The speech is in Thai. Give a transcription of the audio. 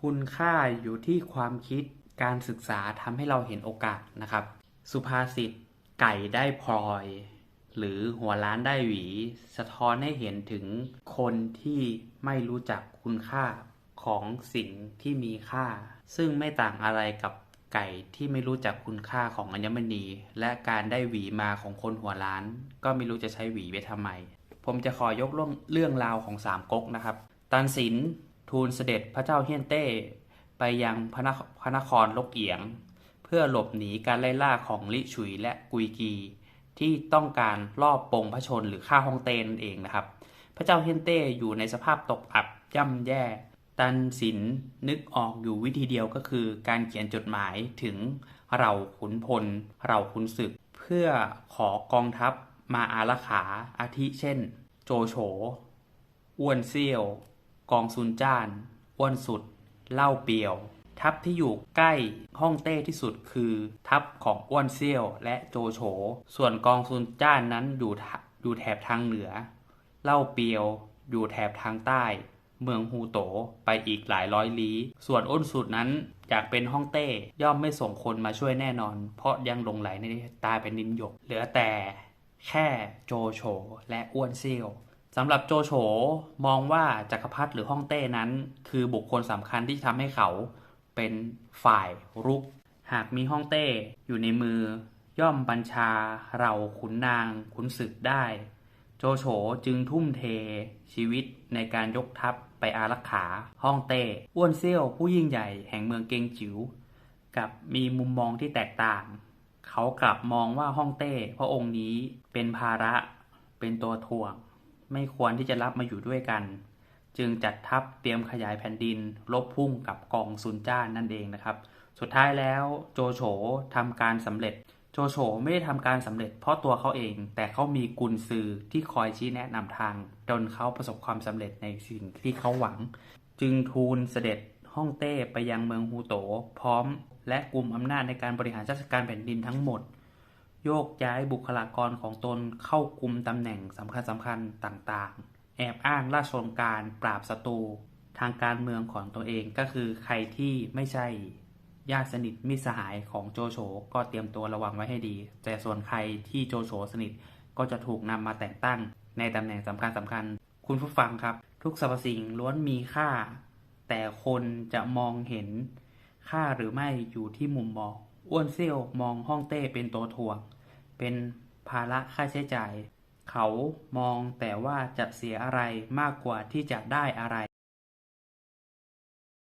คุณค่าอยู่ที่ความคิดการศึกษาทำให้เราเห็นโอกาสนะครับ สุภาษิตไก่ได้พลอย หรือหัวล้านได้หวี สะท้อนให้เห็นถึงคนที่ไม่รู้จักคุณค่าของสิ่งที่มีค่า ซึ่งไม่ต่างอะไรกับไก่ที่ไม่รู้จักคุณค่าของอัญมณี และการได้หวีมาของคนหัวล้าน ก็ไม่รู้จะใช้หวีไว้ทำไม ผมจะขอยกเรื่องเรื่องราวของสามก๊กนะครับ ตันสิน ทูลเสด็จพระเจ้าเฮียนเต้ไปยังพระนคพระนครลกเอียง เพื่อหลบหนีการไล่ล่าของลิฉุยและกุยกี ที่ต้องการลอบปลงพระชนหรือฆ่าฮ่องเต้นั่นเองนะครับ พระเจ้าเฮียนเต้อยู่ในสภาพตกอับย่ำแย่ ตันสินนึกออกอยู่วิธีเดียวก็คือ การเขียนจดหมายถึงเราขุนพล เราขุนศึก เพื่อขอกองทัพมาอารักขาอาทิเช่น โจโฉอ้วนเซี่ยว กองซุนจ้านอ้วนสุด เล่าเปียว ทัพที่อยู่ใกล้ฮ่องเต้ที่สุดคือ ทัพของอ้วนเซี่ยวและโจโฉ ส่วนกองซุนจ้านนั้นอยู่อยู่แถบทางเหนือ เล่าเปียวอยู่แถบทางใต้ เมืองฮูโตไปอีกหลายร้อยลี้ ส่วนอ้นสุดนั้นอยากเป็นฮ่องเต้ย่อมไม่ส่งคนมาช่วยแน่นอน เพราะยังหลงไหลในตาเป็นนินหยก เหลือแต่แค่โจโฉและอ้วนเซี่ยว สำหรับโจโฉมองว่าจักรพรรดิหรือฮ่องเต้นั้น คือบุคคลสำคัญที่ทำให้เขาเป็นฝ่ายรุก หากมีฮ่องเต้อยู่ในมือย่อมบัญชาเราขุนนางขุนศึกได้ โจโฉจึงทุ่มเทชีวิตในการยกทัพไปอารักขาฮ่องเต้อ้วนเซี่ยวผู้ยิ่งใหญ่แห่งเมืองเกงจิ๋วกับมีมุมมองที่แตกต่าง เขากลับมองว่าฮ่องเต้พระองค์นี้เป็นภาระเป็นตัวถ่วง ไม่ควรที่จะรับมาอยู่ด้วยกัน จึงจัดทัพเตรียมขยายแผ่นดินลบพุ่งกับกองซุนจ้านนั่นเองนะครับ สุดท้ายแล้วโจโฉทำการสำเร็จ โจโฉไม่ได้ทำการสำเร็จเพราะตัวเขาเอง แต่เขามีกุญซือที่คอยชี้แนะนำทางจนเขาประสบความสำเร็จในสิ่งที่เขาหวัง จึงทูลเสด็จฮ่องเต้ไปยังเมืองฮูโต พร้อม และกลุ่มอำนาจในการบริหารราชการแผ่นดินทั้งหมด โยกย้ายบุคลากรของตนเข้ากลุ่มตำแหน่งสำคัญสำคัญต่างๆ แอบอ้างราชองการปราบศัตรูทางการเมืองของตัวเองก็คือใครที่ไม่ใช่ญาติสนิทมิสหายของโจโฉก็เตรียมตัวระวังไว้ให้ดี แต่ส่วนใครที่โจโฉสนิทก็จะถูกนำมาแต่งตั้ง ในตำแหน่งสำคัญสำคัญ คุณผู้ฟังครับ ทุกสรรพสิ่งล้วนมีค่า แต่คนจะมองเห็นค่าหรือไม่อยู่ที่มุมมอง อ้วนเซี่ยวมองห้องเต้เป็นตัวถ่วง เป็นภาระค่าใช้จ่าย เขามองแต่ว่าจะเสียอะไรมากกว่าที่จะได้อะไร